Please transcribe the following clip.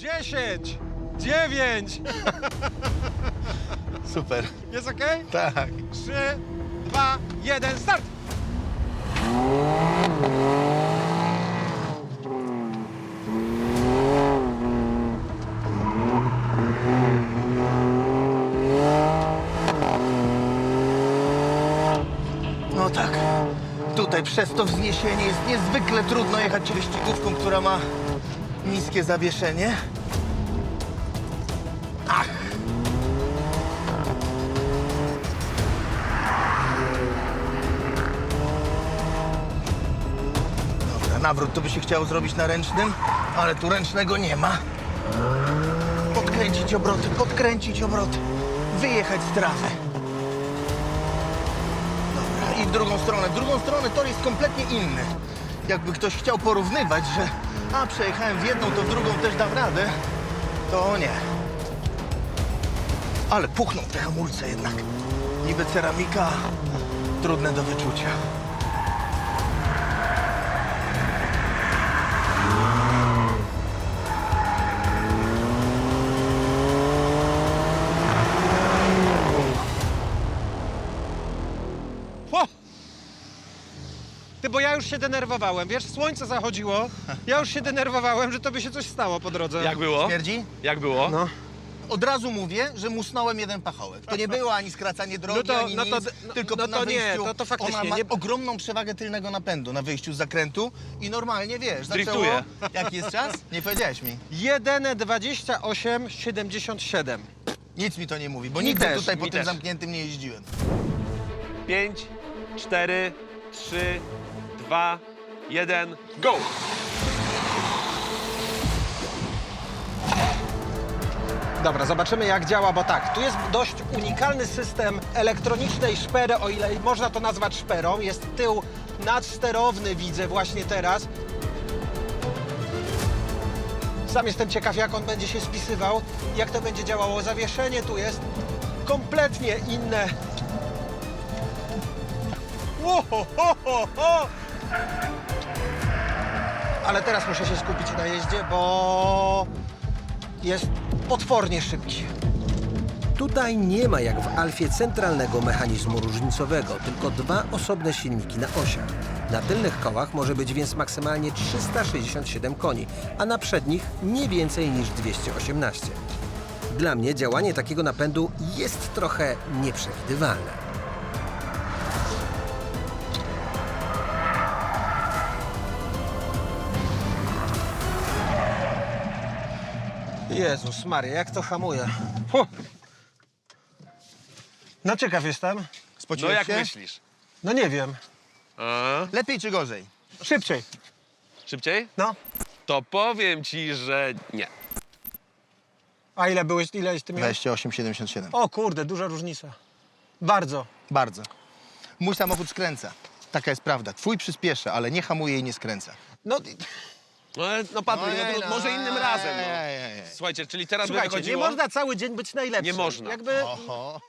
10, 9. Super. Jest ok? Tak. 3, 2, 1, start! No tak. Tutaj przez to wzniesienie jest niezwykle trudno jechać wyścigówką, która ma niskie zawieszenie. Ach! Dobra, nawrót to by się chciało zrobić na ręcznym, ale tu ręcznego nie ma. Podkręcić obroty, podkręcić obroty, wyjechać z trawy. Dobra, i w drugą stronę. W drugą stronę tor jest kompletnie inny. Jakby ktoś chciał porównywać, że a przejechałem w jedną, to w drugą też dam radę, to nie. Ale puchną te hamulce jednak. Niby ceramika, trudne do wyczucia. Ty, bo ja już się denerwowałem, wiesz, słońce zachodziło, ja już się denerwowałem, że tobie się coś stało po drodze. Jak było? Śmierdzi? Jak było? No. Od razu mówię, że musnąłem jeden pachołek. To nie było ani skracanie drogi, No to- ani no to- nic, no- tylko no na to nie, wyjściu to- to faktycznie ona ma nie- ogromną przewagę tylnego napędu na wyjściu z zakrętu i normalnie, wiesz, zaczęło... Driftuje. Jaki jest czas? Nie powiedziałeś mi. 1,28,77. Nic mi to nie mówi, bo Mi nigdy też, tutaj po mi tym też. zamkniętym nie jeździłem. 5, 4, 3, 2, 1, go! Dobra, zobaczymy jak działa, bo tak, tu jest dość unikalny system elektronicznej szpery, o ile można to nazwać szperą. Jest tył nadsterowny, widzę właśnie teraz. Sam jestem ciekaw, jak on będzie się spisywał, jak to będzie działało. Zawieszenie tu jest kompletnie inne. Ho, ho, ho, ho. Ale teraz muszę się skupić na jeździe, bo jest potwornie szybki. Tutaj nie ma jak w Alfie centralnego mechanizmu różnicowego, tylko dwa osobne silniki na osiach. Na tylnych kołach może być więc maksymalnie 367 koni, a na przednich nie więcej niż 218. Dla mnie działanie takiego napędu jest trochę nieprzewidywalne. Jezus Maria, jak to hamuje. Hu. No ciekaw jestem. No Spociłeś jak się? myślisz? No nie wiem. A? Lepiej czy gorzej? Szybciej. Szybciej? No. To powiem ci, że nie. A ile byłeś, ile ty miałeś? 28,77. O kurde, duża różnica. Bardzo. Bardzo. Mój samochód skręca. Taka jest prawda. Twój przyspiesza, ale nie hamuje i nie skręca. No, No, ale, no Patryk, no, Ojej, to no, może innym razem. No. ej, ej. Słuchajcie, czyli teraz by słuchajcie, nie wychodziło... można cały dzień być najlepszym. Nie można. Jakby Oho.